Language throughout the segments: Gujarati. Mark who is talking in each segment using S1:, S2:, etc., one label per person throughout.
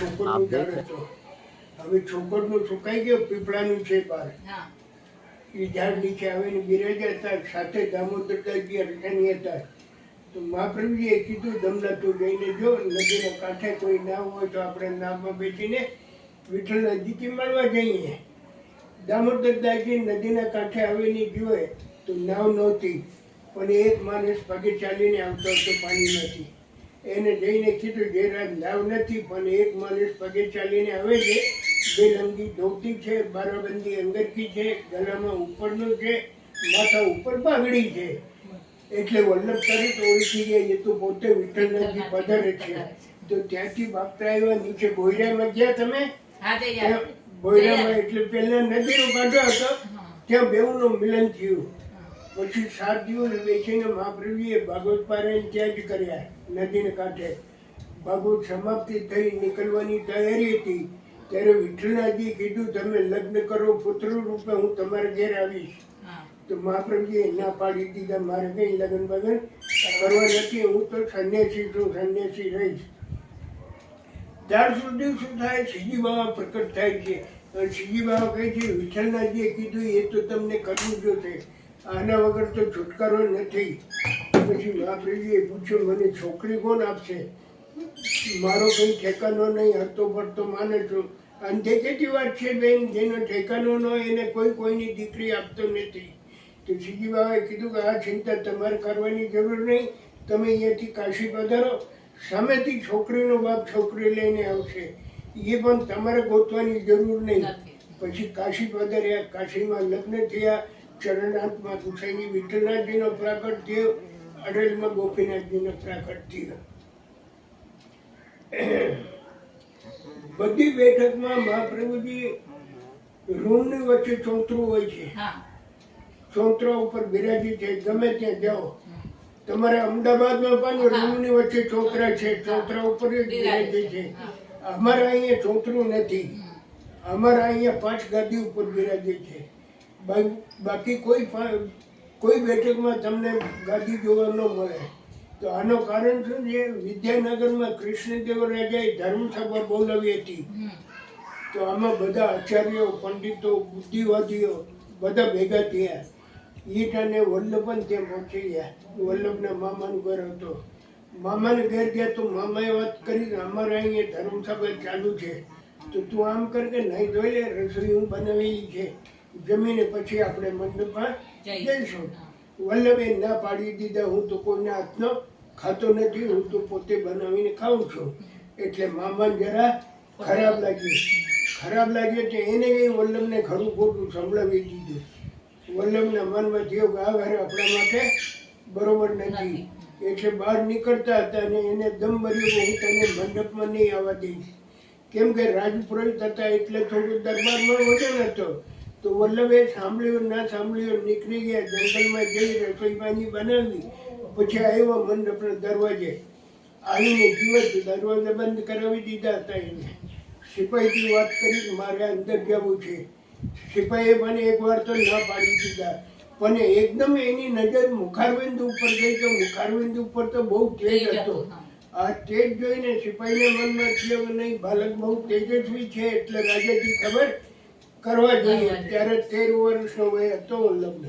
S1: છોકરનું ઝાડ હતો. હવે છોકરનું સુકાઈ ગયો પીપળાનું છે બહાર
S2: હા.
S1: એ ઝાડ નીચે આવીને બિરાજા હતા સાથે દામોદરદાસજી અરસાની હતા. તો મહાપ્રભુજીએ કીધું દમલા તું જઈને જો નદીના કાંઠે કોઈ નાવ હોય તો આપણે નાવમાં બેસીને વિઠ્ઠલના દીકી મળવા જઈએ. દામોદરદાસજી નદીના કાંઠે આવીને જુએ તો નાવ નહોતી પણ એક માણસ પગે ચાલીને આવતો હતો પાણી નથી. એને જઈને કીધું જે રાત નાવ નથી પણ એક માણસ પગે ચાલીને આવે છે. બે લંગી ધોતી છે બારાબંધી અંગરકી છે ગળામાં ઉપરનું છે માથા ઉપર પાઘડી છે. એટલે વલ્લભ તરત ઓળખી ગયા એ તો પોતે વિઠ્ઠલનાથજી પધારે છે. તો ત્યાંથી બાપતા આવ્યા નીચે બોયરામાં ગયા તમે?
S2: ભોયરામાં
S1: બોયરામાં એટલે પહેલા નદીનો કાઢો હતો. ત્યાં બેઉનું મિલન થયું. પછી સાત દિવસ બેસીને મહાપ્રભુએ ભાગવત પારાયણ ત્યાં જ કર્યા નદીને કાંઠે. ભાગવત સમાપ્તિ થઈ નીકળવાની તૈયારી હતી. ત્યારે વિઠ્ઠલનાથજી કીધું તમે લગ્ન કરો પુત્ર રૂપે હું તમારા ઘેર આવીશ. તો મહાપ્રભુજીએ ના પાડી દીધા મારે કઈ લગ્ન બગન કરવા નથી. હું તો સંન્યાસી છું સંન્યાસી રહીશ. ત્યાર સુધી શું થાય? શ્રીજી બાબા પ્રકટ થાય છે. શ્રીજી બાબા કહે છે વિઠ્ઠલનાથજીએ કીધું એ તો તમને કરવું જોશે. આના વગર તો છુટકારો નથી. પછી મહાપ્રભુજીએ પૂછ્યું મને છોકરી કોણ આપશે? મારો કંઈ ઠેકાનો નહીં હતો ફરતો માને છું. અને જે કેટલી વાત છે બેન? જેનો ઠેકાનો ન એને કોઈ કોઈની દીકરી આપતો નથી. તો શ્રીજી બાબાએ કીધું કે આ ચિંતા તમારે કરવાની જરૂર નહીં. તમે અહીંયાથી કાશી પધારો. સામેથી છોકરીનો બાપ છોકરી લઈને આવશે. એ પણ તમારે ગોતવાની જરૂર નહીં. પછી કાશી પધાર્યા. કાશીમાં લગ્ન થયા. ચરણાત્મા ગુસાઈની વિઠ્ઠલનાથજીનો પ્રાકટ થયો. અડલમાં ગોપીનાથજીનો પ્રાકટ થયો. બધી બેઠકમાં મહાપ્રભુજી રૂમની વચ્ચે ચોતરું હોય છે. ચોતરા ઉપર બિરાજી છે. ગમે ત્યાં જાઓ. તમારે અમદાવાદમાં પણ રૂમની વચ્ચે ચોતરા છે. ચોતરા ઉપર જ બિરાજે છે. અમારા અહીંયા ચોતરું નથી. અમારા અહીંયા પાંચ ગાદી ઉપર બિરાજી છે. બાકી કોઈ કોઈ બેઠકમાં તમને ગાદી જોવા ન મળે. તો આનો કારણ શું છે વિદ્યાનગરમાં કૃષ્ણદેવ રાજાએ ધર્મસભા બોલાવી હતી. તો આમાં બધા આચાર્યો પંડિતો બુદ્ધિવાદીઓ બધા ભેગા થયા. ઈટ અને વલ્લભ પણ ત્યાં પહોંચી ગયા. વલ્લભના મામાનું ઘર હતો. મામાને ઘેર ગયા તો મામાએ વાત કરી અમારે અહીંયા ધર્મસભા ચાલુ છે. તો તું આમ કર કે નહીં જોઈ લે રસોઈ હું બનાવેલી છે. જમીને પછી આપણે મંડપમાં
S2: જઈશું.
S1: વલ્લભે ના પાડી દીધા હું તો કોઈના હાથનો ખાતો નથી હું તો પોતે બનાવીને ખાઉં છું. એટલે મામાને જરા ખરાબ લાગ્યું. ખરાબ લાગ્યું તો એને કઈ વલ્લભને ખરું ખોટું સંભળાવી દીધું. વલ્લભના મનમાં થયો કે આ ઘરે આપણા માટે બરોબર નથી. એટલે બહાર નીકળતા હતા અને એને દમ ભર્યો કે હું તને મંડપમાં નહીં આવવા દઈશ. કેમ કે રાજપુરોહિત હતા એટલે થોડું દરબારમાં વજન હતો. તો વલ્લભે સાંભળ્યું ના સાંભળ્યું નીકળી ગયા જંગલમાં જઈ રસોઈ પાણી બનાવી. પછી આવ્યો મંડપના દરવાજે. આવીને જીવત દરવાજા બંધ કરાવી દીધા હતા એને. સિપાહીથી વાત કરી મારે અંદર જવું છે. સિપાહીએ મને એકવાર તો ના પાડી દીધા. પણ એકદમ એની નજર મુખારબિંદ ઉપર ગઈ તો મુખારબિંદ ઉપર તો બહુ તેજ હતો. આ તેજ જોઈને સિપાહીના મનમાં થયો નહીં બાલક બહુ તેજસ્વી છે એટલે રાજાજી ખબર કરવા જોઈએ. ત્યારે તેર વર્ષનો વય હતો લગ્ન.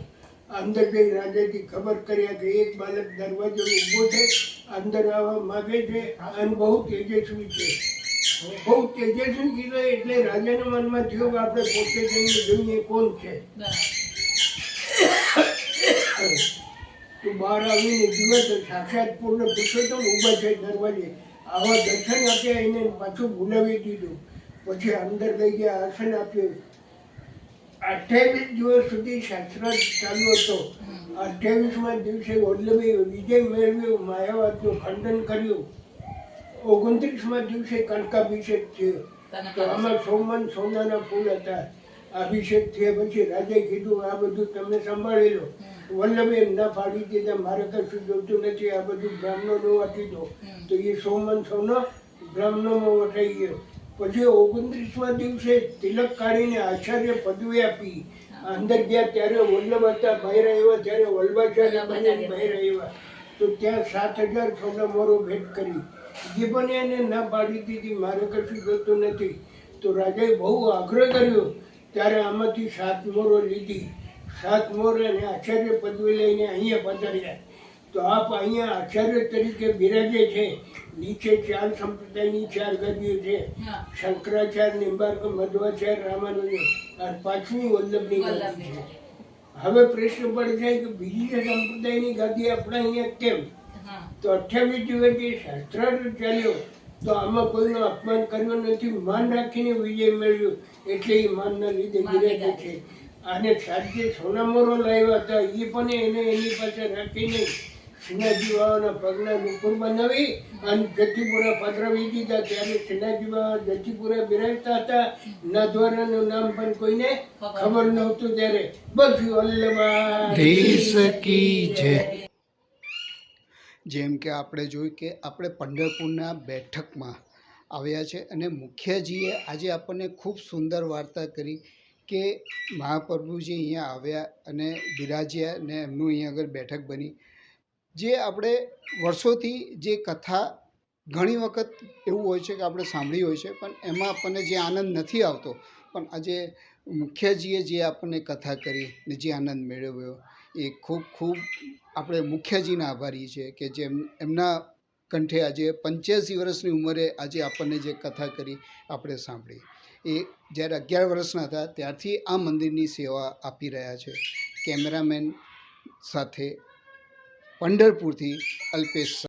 S1: અંદર જઈ રાજાજી ખબર કર્યા કે એક બાલક દરવાજો ઊભો છે અંદર આવવા માગે છે અને બહુ તેજસ્વી છે. બહુ તેજસ્વી કીધો એટલે રાજાના મનમાં થયો કે આપણે પોતે જઈને જોઈએ કોણ છે. તું બહાર આવીને જુએ તો સાક્ષાત પૂર્ણ પુરુષોત્તમ ઊભા છે દરવાજે. આવા દર્શન આપ્યા એને પાછું ભૂલાવી દીધું. પછી અંદર લઈ ગયા આસન આપ્યું. અઠ્યાવીસ દિવસ સુધી શાસ્ત્રાર્થ ચાલુ હતો. અઠ્યાવીસમાં દિવસે વલ્લભે વિજય મેળવ્યો માયાવાદનું ખંડન કર્યું. ઓગણત્રીસમાં દિવસે કનકાભિષેક થયો. તો આમાં સોમન સોનાના ફૂલ હતા. અભિષેક થયા પછી રાજાએ કીધું આ બધું તમે સંભાળી લો વલ્લભે ના પાડી દીધા મારે કશું જોતું નથી આ બધું બ્રાહ્મણો વાંચી દો. તો એ સોમન સોનો બ્રાહ્મણોમાં વટાઈ ગયો. પછી ઓગણત્રીસમાં દિવસે તિલક કાઢીને આચાર્ય પદવી આપી. અંદર ગયા ત્યારે વલ્લભ હતા બહાર આવ્યા ત્યારે વલ્લભાચાર્ય ભાઈ બહાર આવ્યા. તો ત્યાં સાત હજાર સોના મોરો ભેટ કરી. જે પણ એને ના પાડી દીધી મારે કશું જોતું નથી. તો રાજાએ બહુ આગ્રહ કર્યો. ત્યારે આમાંથી સાત મોરો લીધી. સાત મોર અને આચાર્ય પદવી લઈને અહીંયા પધાર્યા. તો આપ અહીંયા આચાર્ય તરીકે બિરાજે છે. નીચે ચાર સંપ્રદાયની ચાર ગદીઓ છે. શંકરાચાર્ય નિંબાર્ક મધ્વાચાર્ય રામાનુજ અને પાંચમી વલ્લભની ગદી છે. હવે પ્રશ્ન પડી જાય કે બીજી સંપ્રદાયની ગાદી આપણે અહીંયા કેમ? તો અઠ્યાવીસ દિવસ જે શાસ્ત્રાર્થ ચાલ્યો તો આમાં કોઈનું અપમાન કર્યું નથી. માન રાખીને વિજય મેળવ્યો. એટલે એ માનના લીધે
S2: ગિરાજે
S1: છે. અને સાજે સોનામોરો લાવ્યા હતા. એ પણ એને એની પાસે રાખીને સિનાજી બાવાના પગના નુપુર બનાવી અને જતીપુરા પધરાવી દીધા. ત્યારે સિનાજી બાવા જતીપુરા બિરાજતા હતા. નાથવારાનું નામ પણ કોઈને ખબર નહોતું ત્યારે
S3: કી જય. જેમ કે આપણે જોયું કે આપણે પંઢરપુરના બેઠકમાં આવ્યા છે અને મુખ્યજીએ આજે આપણને ખૂબ સુંદર વાર્તા કરી કે મહાપ્રભુજી અહીંયા આવ્યા અને બિરાજ્યા અને એમનું અહીંયા આગળ બેઠક બની. જે આપણે વર્ષોથી જે કથા ઘણી વખત એવું હોય છે કે આપણે સાંભળી હોય છે, પણ એમાં આપણને જે આનંદ નથી આવતો. પણ આજે મુખ્યજીએ જે આપણને કથા કરી ને જે આનંદ મેળવ્યો, એ ખૂબ ખૂબ આપણે મુખ્યજીના આભારી છે કે જેમ એમના કંઠે આજે પંચ્યાસી વર્ષની ઉંમરે આજે આપણને જે કથા કરી આપણે સાંભળી. એ જ્યારે અગિયાર વર્ષના હતા ત્યારથી આ મંદિરની સેવા આપી રહ્યા છે. કેમેરામેન સાથે પંઢરપુરથી અલ્પેશ